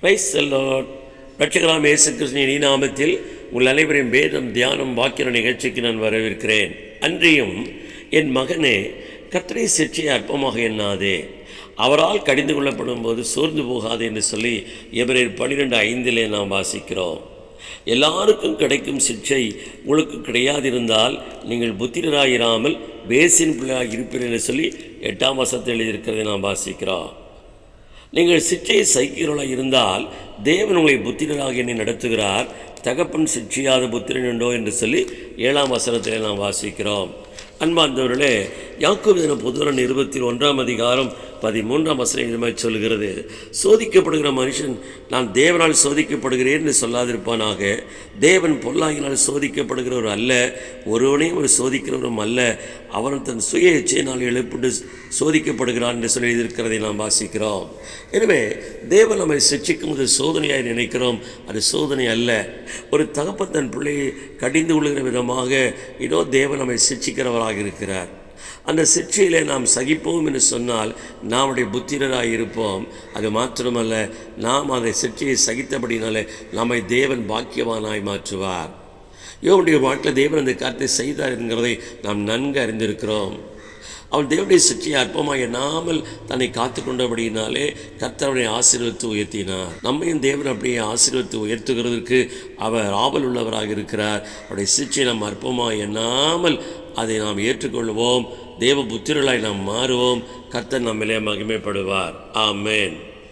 Price செல்லோட் ரட்சகராம் இயேசு கிருஷ்ணன் நாமத்தில் உங்கள் அனைவரையும் வேதம் தியானம் வாக்கிய நிகழ்ச்சிக்கு நான் வரவேற்கிறேன். அன்றியும் என் மகனே கத்திரை சிற்றையை அற்பமாக எண்ணாதே. அவரால் கடிந்து கொள்ளப்படும் போது சோர்ந்து போகாது என்று சொல்லி எவரேர் பன்னிரெண்டு ஐந்திலே நாம் வாசிக்கிறோம். எல்லாருக்கும் கிடைக்கும் சிக்ஷை உங்களுக்கு கிடையாதிருந்தால் நீங்கள் புத்திரராயிராமல் பேசின் பிள்ளையாக இருப்பீர்கள் என்று சொல்லி எட்டாம் வசத்தில் எழுதியிருக்கிறதை நாம் வாசிக்கிறோம். நீங்கள் சிற்றையை சைக்கிறவர்களாக இருந்தால் தேவன் உங்களை புத்திரராக என்னை நடத்துகிறார். தகப்பன் சிற்றையாத புத்திரன் உண்டோ என்று சொல்லி ஏழாம் வசனத்தில் நாம் வாசிக்கிறோம். அன்பார்ந்தவர்களே யாக்கோபு தின புதுரன் இருபத்தி ஒன்றாம் அதிகாரம் பதிமூன்றாம் வசனம் இதுமாதிரி சொல்கிறது சோதிக்கப்படுகிற மனுஷன் நான் தேவனால் சோதிக்கப்படுகிறேன் என்று சொல்லாதிருப்பானாக. தேவன் பொல்லாகினால் சோதிக்கப்படுகிறவர் அல்ல ஒருவனையும் ஒரு சோதிக்கிறவரும் அல்ல. அவன் தன் சுய இச்சையினால் எழுப்பிட்டு சோதிக்கப்படுகிறான் என்று சொல்லி இருக்கிறதை நாம் வாசிக்கிறோம். எனவே தேவன் நம்மை சிக்ஷிக்கும் போது சோதனையாக நினைக்கிறோம். அது சோதனை அல்ல. ஒரு தகப்பன் தன் பிள்ளையை கடிந்து கொள்கிற விதமாக இதோ தேவன் நம்மை சிக்ஷிக்கிறவராக இருக்கிறார். அந்த சிற்றையிலே நாம் சகிப்போம் என்று சொன்னால் நாமுடைய புத்திரராக இருப்போம். அது மாத்திரமல்ல நாம் அதை சிற்றையை சகித்தபடினாலே நம்மை தேவன் பாக்கியவானாய் மாற்றுவார். யோவுடைய வாழ்க்கையில் தேவன் அந்த காரியத்தை செய்தார் என்கிறதை நாம் நன்கு அறிந்திருக்கிறோம். அவன் தேவனுடைய சிற்றியை அற்பமாக எண்ணாமல் தன்னை காத்து கொண்டபடியினாலே கர்த்தவனை ஆசீர்வத்து உயர்த்தினார். நம்மையும் தேவன் அப்படியே ஆசீர்வத்து உயர்த்துகிறதுக்கு அவர் ஆவல் உள்ளவராக இருக்கிறார். அவருடைய சிற்றியை நாம் அற்பமாக எண்ணாமல் அதை நாம் ஏற்றுக்கொள்வோம். தேவ புத்திரலாய் நாம் மாறுவோம். கர்த்தன் நம்மிலே மகிமைப்படுவார். ஆமேன்.